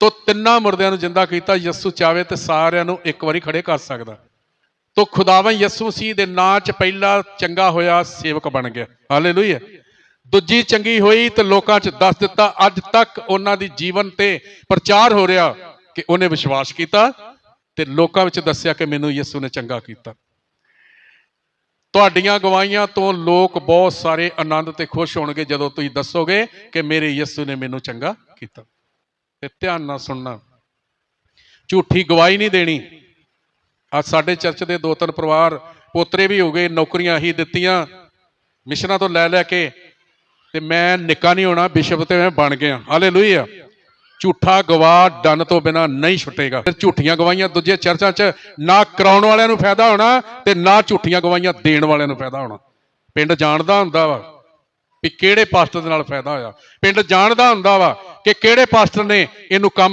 ਤੋ ਤਿੰਨਾਂ ਮੁਰਦਿਆਂ ਨੂੰ ਜਿੰਦਾ ਕੀਤਾ ਯਿਸੂ ਚਾਵੇ ਤੇ ਸਾਰਿਆਂ ਨੂੰ ਇੱਕ ਵਾਰੀ ਖੜੇ ਕਰ ਸਕਦਾ। ਤੋ ਖੁਦਾਵੰ ਯਿਸੂ ਮਸੀਹ ਦੇ ਨਾਂ 'ਚ ਪਹਿਲਾ ਚੰਗਾ ਹੋਇਆ ਸੇਵਕ ਬਣ ਗਿਆ। ਹਾਲੇਲੂਇਆ। ਦੂਜੀ ਚੰਗੀ ਹੋਈ ਤੇ ਲੋਕਾਂ 'ਚ ਦੱਸ ਦਿੱਤਾ, ਅੱਜ ਤੱਕ ਉਹਨਾਂ ਦੀ ਜੀਵਨ ਤੇ ਪ੍ਰਚਾਰ ਹੋ ਰਿਹਾ ਕਿ ਉਹਨੇ ਵਿਸ਼ਵਾਸ ਕੀਤਾ ਤੇ ਲੋਕਾਂ ਵਿੱਚ ਦੱਸਿਆ ਕਿ ਮੈਨੂੰ ਯਿਸੂ ਨੇ ਚੰਗਾ ਕੀਤਾ। ਤੁਹਾਡੀਆਂ ਗਵਾਹੀਆਂ ਤੋਂ ਲੋਕ ਬਹੁਤ ਸਾਰੇ ਆਨੰਦ ਤੇ ਖੁਸ਼ ਹੋਣਗੇ ਜਦੋਂ ਤੁਸੀਂ ਦੱਸੋਗੇ ਕਿ ਮੇਰੇ ਯਿਸੂ ਨੇ ਮੈਨੂੰ ਚੰਗਾ ਕੀਤਾ। ਤੇ ਧਿਆਨ ਨਾਲ ਸੁਣਨਾ। ਝੂਠੀ ਗਵਾਹੀ ਨਹੀਂ ਦੇਣੀ। ਅੱਜ ਸਾਡੇ ਚਰਚ ਦੇ ਦੋ ਤਿੰਨ ਪਰਿਵਾਰ, ਪੋਤਰੇ ਵੀ ਹੋ ਗਏ, ਨੌਕਰੀਆਂ ਹੀ ਦਿੱਤੀਆਂ, ਮਿਸ਼ਨਾਂ ਤੋਂ ਲੈ ਲੈ ਕੇ ਤੇ ਮੈਂ ਨਿੱਕਾ ਨਹੀਂ ਹੋਣਾ, ਬਿਸ਼ਪ ਤੇ ਮੈਂ ਬਣ ਗਿਆ। ਹਾਲੇਲੂਇਆ। ਝੂਠਾ ਗਵਾਹ ਡੰਨ ਤੋਂ ਬਿਨਾ ਨਹੀਂ ਛੁੱਟੇਗਾ। ਫਿਰ ਝੂਠੀਆਂ ਗਵਾਹੀਆਂ ਦੂਜੇ ਚਰਚਾਂ 'ਚ ਨਾ ਕਰਾਉਣ ਵਾਲਿਆਂ ਨੂੰ ਫਾਇਦਾ ਹੋਣਾ ਤੇ ਨਾ ਝੂਠੀਆਂ ਗਵਾਹੀਆਂ ਦੇਣ ਵਾਲਿਆਂ ਨੂੰ ਫਾਇਦਾ ਹੋਣਾ। ਪਿੰਡ ਜਾਣਦਾ ਹੁੰਦਾ ਵਾ ਵੀ ਕਿਹੜੇ ਪਾਸਟਰ ਦੇ ਨਾਲ ਫਾਇਦਾ ਹੋਇਆ। ਪਿੰਡ ਜਾਣਦਾ ਹੁੰਦਾ ਵਾ ਕਿ ਕਿਹੜੇ ਪਾਸਟਰ ਨੇ ਇਹਨੂੰ ਕੰਮ